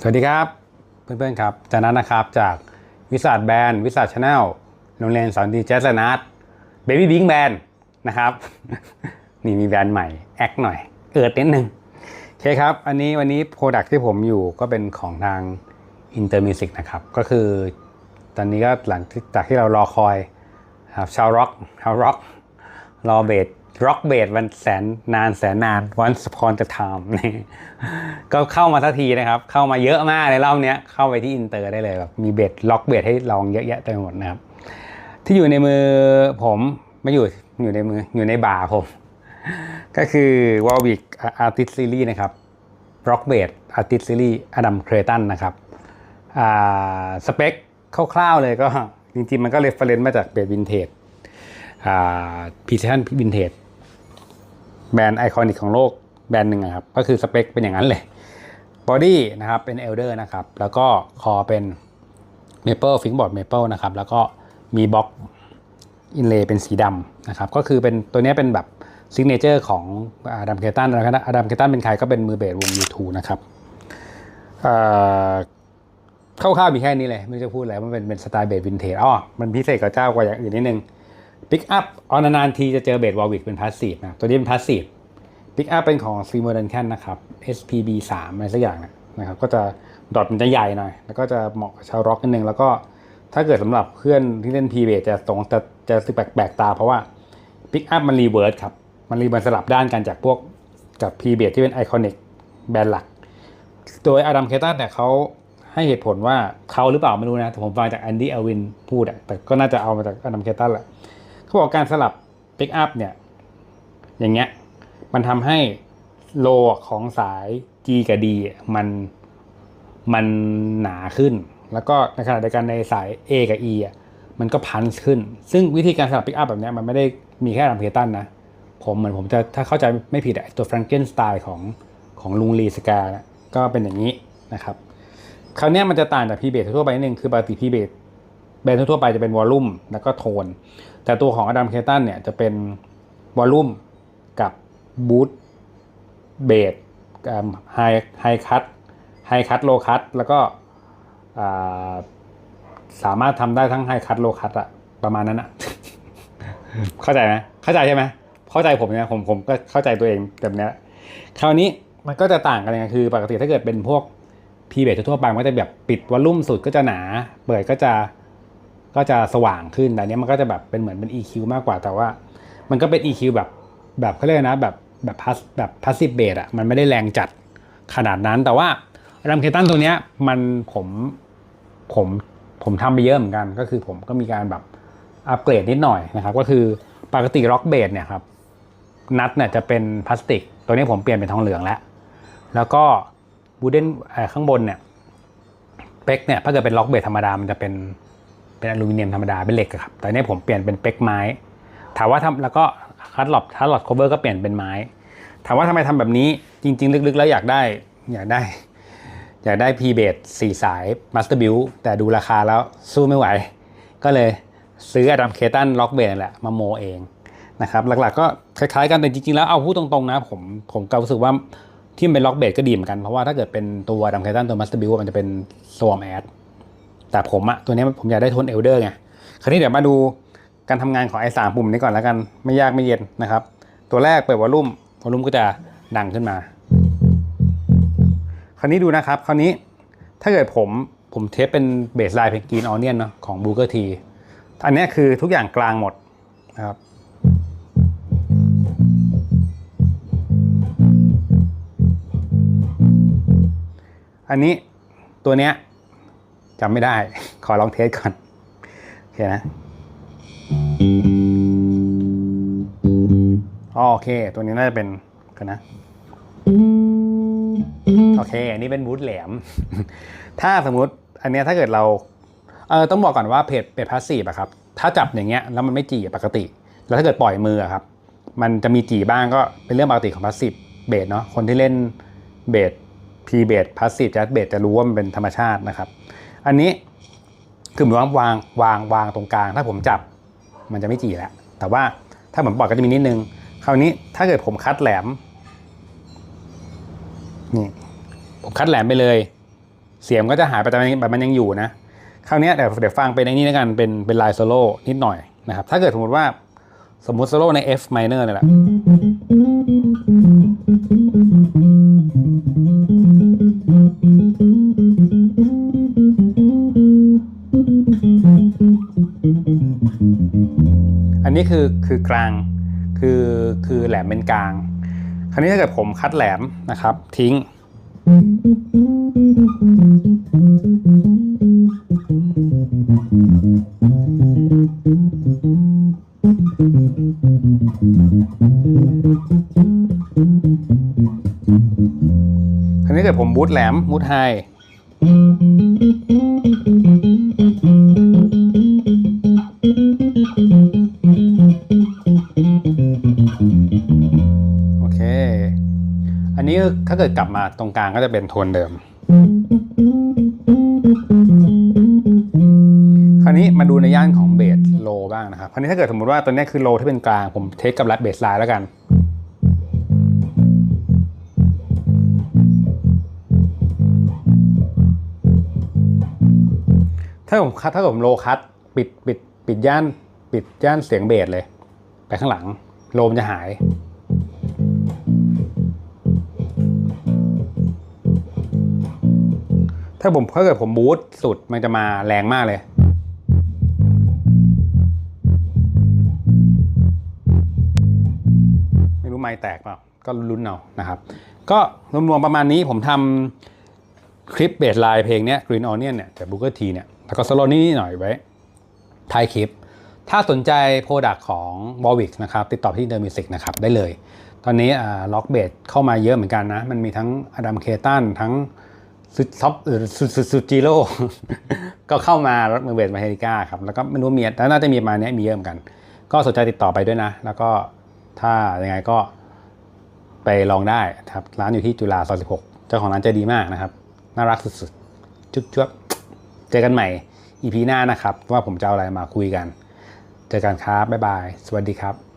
สวัสดีครับ เพื่อนๆครับจากนั้นนะครับจากวิสาดแบนด์วิสาดชาแนลโรงเรียนสอนดีแจ๊สนัทเบบี้บิงแบนนะครับ นี่มีแบรนด์ใหม่ แอคหน่อยเกิดนิดนึงโอเคครับ อันนี้วันนี้โปรดักที่ผมอยู่ก็เป็นของทาง Inter Music นะครับ ก็คือตอนนี้ก็หลังจากที่เรารอคอยครับชาวร็อกชาวร็อกรอเบส ร็อกเบสวันแสนนานแสนนาน once upon a time นี่ก็เข้ามาสักทีนะครับ เข้ามาเยอะมากในรอบเนี้ยเข้าไปที่อินเตอร์ได้เลยแบบมีเบสล็อกเบสให้ลองเยอะแยะเต็มไปหมดนะครับ ที่อยู่ในมือผมไม่อยู่อยู่ในมืออยู่ในบ่าผม ก็คือ Warwick Artist Series นะครับ Rock Bass Artist Series อดัมเครตันนะครับอ่าสเปคคร่าวๆเลยก็จริงๆ มันก็เรฟเฟรนซ์มาจากเบสวินเทจอ่าพีเซชันวินเทจ แบรนด์ไอคอนิกของโลกแบรนด์หนึ่งอะครับ ก็คือสเปคเป็นอย่างนั้นเลยบอดี้นะครับเป็นเอลเดอร์นะครับ แล้วก็คอเป็นเมเปิลฟิงบอร์ดเมเปิลนะครับ แล้วก็มีบล็อกอินเลย์เป็นสีดำนะครับ ก็คือเป็นตัวนี้เป็นแบบซิกเนเจอร์ของอดัมเคตันนะครับอดัมเคตันเป็นใครก็เป็นมือเบสวง U2 นะครับเอ่อคร่าวๆมีแค่นี้เลย ไม่จะพูดอะไรมันเป็นเป็นสไตล์เบสวินเทจอ๋อมันพิเศษกว่าเจ้ากว่าอย่างอื่นนิดนึง ปิกอัพออนนานๆทีจะเจอเบสวอลวิกเป็นพาสซีฟนะตัวนี้เป็นพาสซีฟปิกอัพเป็นของ s ี m o d e r n c a n นะครับ SPB 3อะไรสักอย่างนะครับก็จะดอทมันจะใหญ่หน่อย แล้วก็จะเหมาะกับชาวร็อกนิดนึง แล้วก็ถ้าเกิดสำหรับเพื่อนที่เล่น p b a s จะตรงจะจะสึกแปลกๆตา เพราะว่าปิกอัพมันรีเวิร์สครับ มันรีเวิร์สสลับด้านกันจากพวกกับ p b a s ที่เป็นไอคอนิกแบรนด์หลัก โดยอดัมเคตันเนี่ยเขาให้เหตุผลว่าเขาหรือเปล่าไม่รู้นะแต่ผมฟังจากแอนดี้เอลวินพูดอะแต่ก็น่าจะเอามาจากอดัมเคตันแหละ เขาบอกการสลับปิกอัพเนี่ย อย่างเงี้ย มันทำให้โลของสาย G กับ D มันมันหนาขึ้น แล้วก็ในขณะเดียวกันในสาย A กับ E อะมันก็พันขึ้น ซึ่งวิธีการสลับปิกอัพแบบเนี้ยมันไม่ได้มีแค่ลำเพตันนะ ผมเหมือนผมจะถ้าเข้าใจไม่ผิดอะตัวแฟรงเกนสไตล์ของของลุงลีสกานะก็เป็นอย่างนี้นะครับ คราวนี้มันจะต่างจากพีเบสทั่วไปนิดนึงคือปกติพีเบส แบรนด์ทั่วไปจะเป็นวอลลุ่มแล้วก็โทน แต่ตัวของอดัมเคตันเนี่ยจะเป็นวอลลุ่มกับบูทเบสไฮไฮคัตไฮคัตโลคัตแล้วก็สามารถทำได้ทั้งไฮคัตโลคัตอะประมาณนั้นอะเข้าใจไหมเข้าใจใช่ไหมเข้าใจผมเนี่ยผมผมก็เข้าใจตัวเองแบบเนี้ยคราวนี้มันก็จะต่างกันยังไงคือ ปกติถ้าเกิดเป็นพวกพีเบสทั่วไปมันก็จะแบบปิดวอลลุ่มสุดก็จะหนา เปิดก็จะ ก็จะสว่างขึ้นแต่เนี้ยมันก็จะแบบเป็นเหมือนเป็น EQ มากกว่าแต่ว่า มันก็เป็น EQ แบบแบบเขาเรียกนะแบบแบบพัสแบบพาสซีฟเบสอะมันไม่ได้แรงจัดขนาดนั้นแต่ว่ารัมเคตันตัวเนี้ยมันผมผมผมทำไปเยอะเหมือนกัน ก็คือผมก็มีการแบบอัปเกรดนิดหน่อยนะครับ ก็คือปกติร็อกเบสเนี่ยครับนัดเนี่ยจะเป็นพลาสติก ตัวนี้ผมเปลี่ยนเป็นทองเหลืองแล้ว แล้วก็บูเดนข้างบนเนี่ยเป็กเนี่ยถ้าเกิดเป็นล็อกเบสธรรมดามันจะเป็น เป็นอลูมิเนียมธรรมดาเป็นเหล็กครับแต่นี้ผมเปลี่ยนเป็นเป็กไม้ ถามว่าทำแล้วก็คัดหลอดคัดหลอดคเวอร์ก็เปลี่ยนเป็นไม้ ถามว่าทำไมทำแบบนี้จริง ๆ ลึกๆ แล้วอยากได้อยากได้ อยากได้ P b a s สี่สาย Master Build แต่ดูราคาแล้วสู้ไม่ไหว ก็เลยซื้ออดัมเคตันล็อกเบสแหละมาโมเองนะครับหลักๆก็คล้ายๆกันแต่จริงๆ แล้วเอาพูดตรงๆนะผมผมก็รู้สึกว่าที่เป็นล็อกเบสก็ดีเหมือนกันเพราะว่าถ้าเกิดเป็นตัวดัมเคตันตัว Master Build มันจะเป็น Swarm Ad แแต่ผมอะตัวนี้ผมอยากได้โทนเอลเดอร์ไง คราวนี้เดี๋ยวมาดูการทำงานของไอ้สามปุ่มนี้ก่อนแล้วกัน ไม่ยากไม่เย็นนะครับ ตัวแรกเปิดวอลลุ่ม วอลลุ่มก็จะดังขึ้นมา คราวนี้ดูนะครับ คราวนี้ถ้าเกิดผมผมเทสเป็นเบสไลน์เพลงกีนออเนียนเนาะของบูเกอร์ทีอันนี้คือทุกอย่างกลางหมดนะครับอันนี้ตัวเนี้ย จำไม่ได้ ขอลองเทสก่อน โอเคนะอ๋อโอเค ตัวนี้น่าจะเป็นกันนะ โอเค อันนี้เป็นบูทแหลม ถ้าสมมุติอันนี้ถ้าเกิดเรา เออต้องบอกก่อนว่าเพจเพจพาสซีฟอะครับ ถ้าจับอย่างเงี้ยแล้วมันไม่จีปกติ แล้วถ้าเกิดปล่อยมือครับ มันจะมีจีบ้างก็เป็นเรื่องปกติของพาสซีฟเบสเนาะ คนที่เล่นเบสพีเบสพาสซีฟแจ๊สเบสจะรู้ว่ามันเป็นธรรมชาตินะครับ อันนี้คือเหมือนว่าวางวางวางตรงกลาง ถ้าผมจับมันจะไม่จีแล้วแต่ว่าถ้าผมปล่อยก็จะมีนิดนึง คราวนี้ถ้าเกิดผมคัดแหลมนี่ผมคัดแหลมไปเลย เสียงก็จะหายไปแต่มันแต่มันยังอยู่นะคราวนี้เดี๋ยวเดี๋ยวฟังเป็นในนี้แล้วกันเป็นเป็นลายโซโล่นิดหน่อยนะครับ ถ้าเกิดสมมติว่าสมมติโซโล่ใน F minor เนี่ยแหละ คือคือกลางคือคือแหลมเป็นกลาง คราวนี้ถ้าเกิดผมคัดแหลมนะครับ ทิ้ง คราวนี้เกิดผมบูทแหลมบูทไฮ นี้ถ้าเกิดกลับมาตรงกลางก็จะเป็นโทนเดิม คราวนี้มาดูในย่านของเบสโลบ้างนะครับคราวนี้ถ้าเกิดสมมติว่าตัวนี้คือโลที่เป็นกลาง ผมเทคกับรัดเบสไลน์แล้วกันถ้าผมคัดถ้าผมโลคัดปิดปิดปิดย่าน ปิดย่านเสียงเบสเลย ไปข้างหลัง โลมจะหาย ถ้าผมถ้าเกิดผมบูทสุดมันจะมาแรงมากเลย ไม่รู้ไม้แตกเปล่าก็ลุ้นเอานะครับ ก็รวมๆประมาณนี้ผมทำคลิปเบสไลน์เพลงเนี้ย Green Onion เนี่ยจาก Booker T เนี่ยแล้วก็สโลนี่หน่อยไว้ท้ายคลิป ถ้าสนใจโปรดักของ b o w i k นะครับ ติดต่อที่เดอร์มิสิกนะครับ ได้เลย ตอนนี้ล็อกเบสเข้ามาเยอะเหมือนกันนะ มันมีทั้งอดัมเคตันทั้ง ซุดท็อปหรือซุดซุดจิโร่ก็เข้ามารถมือเบสมาเฮริก้าครับ แล้วก็ไม่รู้มีแต่น่าจะมีมาเนี้ยมีเยอะเหมือนกัน ก็สนใจติดต่อไปด้วยนะ แล้วก็ถ้ายังไงก็ไปลองได้ครับ ร้านอยู่ที่จุฬาซอย16เจ้าของร้านใจดีมากนะครับ น่ารักสุดๆ จุ๊บจุ๊บเจอกันใหม่ EP หน้านะครับ ว่าผมจะเอาอะไรมาคุยกัน เจอกันครับ บ๊ายบาย สวัสดีครับ